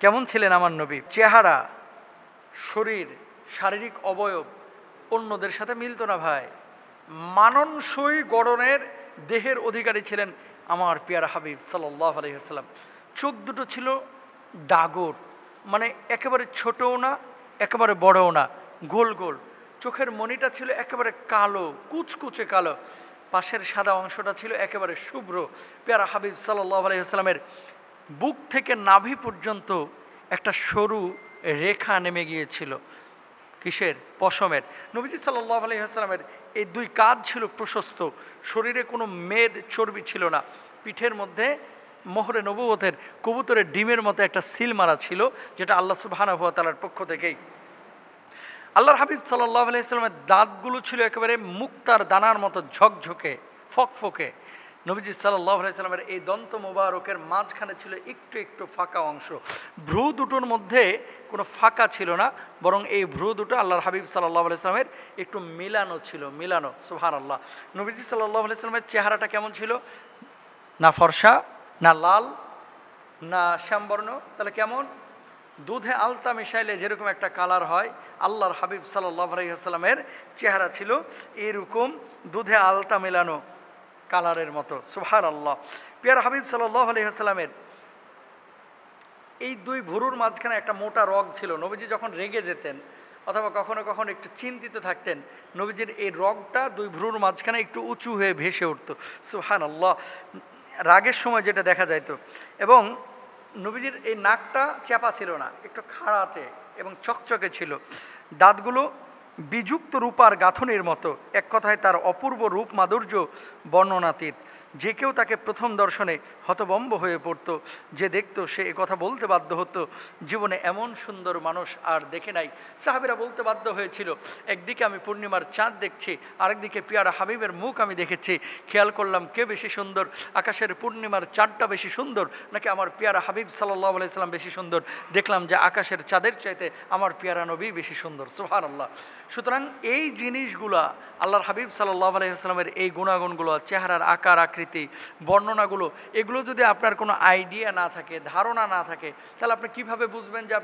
কেমন ছিলেন আমার নবী? চেহারা, শরীর, শারীরিক অবয়ব অন্যদের সাথে মিলতো না ভাই। মাননসই গড়নের দেহের অধিকারী ছিলেন আমার পিয়ারা হাবিব সাল্লাহ আলহিহাল্লাম চোখ দুটো ছিল ডাগর মানে একেবারে ছোটও না, একেবারে বড়ও না, গোল গোল। চোখের মনিটা ছিল একেবারে কালো, কুচকুচে কালো। পাশের সাদা অংশটা ছিল একেবারে শুভ্র। পেয়ারা হাবিব সাল্লাহ আলহিহাস্লামের বুক থেকে নাভি পর্যন্ত একটা সরু রেখা নেমে গিয়েছিল। কিসের? পশমের। নবীজি সাল্লাহ আলহিহাস্লামের এই দুই কাজ ছিল প্রশস্ত। শরীরে কোনো মেদ, চর্বি ছিল না। পিঠের মধ্যে মোহরে নবুয়তের কবুতরের ডিমের মতো একটা সিল মারা ছিল, যেটা আল্লাহ সুবাহানুয়া তালার পক্ষ থেকেই। আল্লাহর হাবিব সাল্লাহ আলাইস্লামের দাঁতগুলো ছিল একেবারে মুক্তার দানার মতো ঝকঝকে, ফকফকে। নবীজি সাল্লাহ আলাইস্লামের এই দন্ত মোবারকের মাঝখানে ছিল একটু একটু ফাঁকা অংশ। ভ্রু দুটোর মধ্যে কোনো ফাঁকা ছিল না, বরং এই ভ্রু দুটো আল্লাহর হাবিব সাল্লাহ আলাইস্লামের একটু মিলানো ছিল, মিলানো সুহান আল্লাহ নবীজি সাল্লাহ আলাইস্লামের চেহারাটা কেমন ছিল? না ফর্সা, না লাল, না শ্যামবর্ণ, তাহলে কেমন? দুধে আলতা মিশাইলে যেরকম একটা কালার হয়, আল্লাহর হাবিব সাল্লাহ আলাইসাল্লামের চেহারা ছিল এরকম দুধে আলতা মেলানো। কালারের মতো সুহার আল্লাহ পিয়ার হাবিব সাল্লাহ এই দুই ভুরুর মাঝখানে একটা মোটা রগ ছিল, নবীজি যখন রেগে যেতেন অথবা কখনো কখনো একটু চিন্তিত থাকতেন, নবীজির এই রগটা দুই ভ্রুর মাঝখানে একটু উঁচু হয়ে ভেসে উঠতো সুহান আল্লাহ রাগের সময় যেটা দেখা যাইতো। এবং নবীজির এই নাকটা চাপা ছিল না, একটু খাড়াটে এবং চকচকে ছিল। দাঁতগুলো বিযুক্ত রূপার গাঁথনির মতো। এক কথায় তার অপূর্ব রূপ মাধুর্য বর্ণনাতীত। যে কেউ তাকে প্রথম দর্শনে হতবম্ব হয়ে পড়তো, যে দেখতো সে কথা বলতে বাধ্য হতো, জীবনে এমন সুন্দর মানুষ আর দেখে নাই। সাহাবিরা বলতে বাধ্য হয়েছিল, একদিকে আমি পূর্ণিমার চাঁদ দেখছি, আরেকদিকে পিয়ারা হাবিবের মুখ আমি দেখেছি। খেয়াল করলাম কে বেশি সুন্দর, আকাশের পূর্ণিমার চাঁদটা বেশি সুন্দর, নাকি আমার পিয়ারা হাবিব সাল্লাহ আলাইসাল্লাম বেশি সুন্দর? দেখলাম যে আকাশের চাঁদের চাইতে আমার পিয়ারা নবী বেশি সুন্দর। সুহান আল্লাহ সুতরাং এই জিনিসগুলা আল্লাহর হাবিব সাল্লাহ আলাইসাল্লামের এই গুণাগুণগুলো, চেহারার আকার আকৃতি বর্ণনাগুলো, এগুলো যদি আপনার কোনো আইডিয়া না থাকে, ধারণা না থাকে, তাহলে আপনি কীভাবে বুঝবেন যে